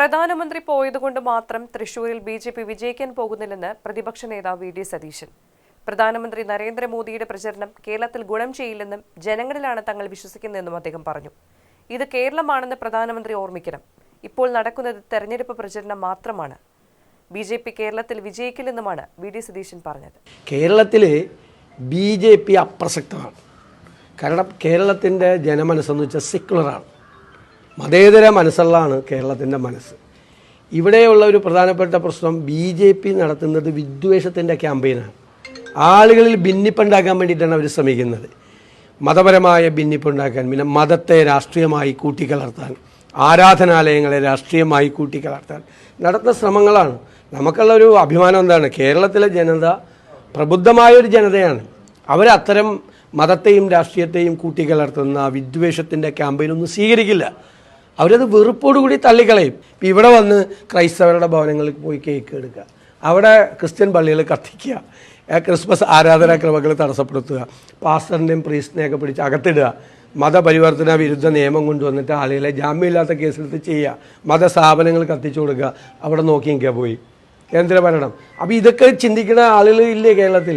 പ്രധാനമന്ത്രി പോയതുകൊണ്ട് മാത്രം തൃശൂരിൽ ബി ജെ പി വിജയിക്കാൻ പോകുന്നില്ലെന്ന് പ്രതിപക്ഷ നേതാവ് വി ഡി സതീശൻ. പ്രധാനമന്ത്രി നരേന്ദ്രമോദിയുടെ പ്രചരണം കേരളത്തിൽ ഗുണം ചെയ്യില്ലെന്നും ജനങ്ങളിലാണ് തങ്ങൾ വിശ്വസിക്കുന്നതെന്നും അദ്ദേഹം പറഞ്ഞു. ഇത് കേരളമാണെന്ന് പ്രധാനമന്ത്രി ഓർമ്മിക്കണം. ഇപ്പോൾ നടക്കുന്നത് തെരഞ്ഞെടുപ്പ് പ്രചരണം മാത്രമാണ്. ബി ജെ പി കേരളത്തിൽ വിജയിക്കില്ലെന്നുമാണ് വി ഡി സതീശൻ പറഞ്ഞത്. കേരളത്തിൽ ബി ജെ പി അപ്രസക്തമാണ്. കാരണം കേരളത്തിന്റെ ജനമനസ്സെന്ന് വെച്ചാൽ സെക്കുലറാണ് മതേതര മനസ്സുള്ളതാണ് കേരളത്തിന്റെ മനസ്സ്. ഇവിടെയുള്ള ഒരു പ്രധാനപ്പെട്ട പ്രശ്നം ബി ജെ പി നടത്തുന്നത് വിദ്വേഷത്തിന്റെ ക്യാമ്പയിനാണ്. ആളുകളിൽ ഭിന്നിപ്പുണ്ടാക്കാൻ വേണ്ടിയിട്ടാണ് അവർ ശ്രമിക്കുന്നത്. മതപരമായ ഭിന്നിപ്പുണ്ടാക്കാൻ പിന്നെ മതത്തെ രാഷ്ട്രീയമായി കൂട്ടിക്കലർത്താൻ ആരാധനാലയങ്ങളെ രാഷ്ട്രീയമായി കൂട്ടിക്കലർത്താൻ നടത്തുന്ന ശ്രമങ്ങളാണ്. നമുക്കുള്ള ഒരു അഭിമാനം എന്താണ്? കേരളത്തിലെ ജനത പ്രബുദ്ധമായ ഒരു ജനതയാണ്. അവരത്തരം മതത്തെയും രാഷ്ട്രീയത്തെയും കൂട്ടിക്കലർത്തുന്ന വിദ്വേഷത്തിന്റെ ക്യാമ്പയിനൊന്നും സ്വീകരിക്കില്ല. അവരത് വെറുപ്പോടുകൂടി തള്ളിക്കളയും. ഇപ്പം ഇവിടെ വന്ന് ക്രൈസ്തവരുടെ ഭവനങ്ങളിൽ പോയി കേക്ക് എടുക്കുക. അവിടെ ക്രിസ്ത്യൻ പള്ളികൾ കത്തിക്കുക. ക്രിസ്മസ് ആരാധനാക്രമങ്ങൾ തടസ്സപ്പെടുത്തുക. പാസ്റ്ററിന്റെയും പ്രീസ്റ്റിനെയൊക്കെ പിടിച്ച് അകത്തിടുക. മതപരിവർത്തന വിരുദ്ധ നിയമം കൊണ്ടുവന്നിട്ട് ആളുകളെ ജാമ്യമില്ലാത്ത കേസെടുത്ത് ചെയ്യുക. മതസ്ഥാപനങ്ങൾ കത്തിച്ചു കൊടുക്കുക. അവിടെ നോക്കി നിൽക്കുക പോയി. കേന്ദ്ര ഭരണം അപ്പോൾ ഇതൊക്കെ ചിന്തിക്കുന്ന ആളുകൾ ഇല്ലേ കേരളത്തിൽ?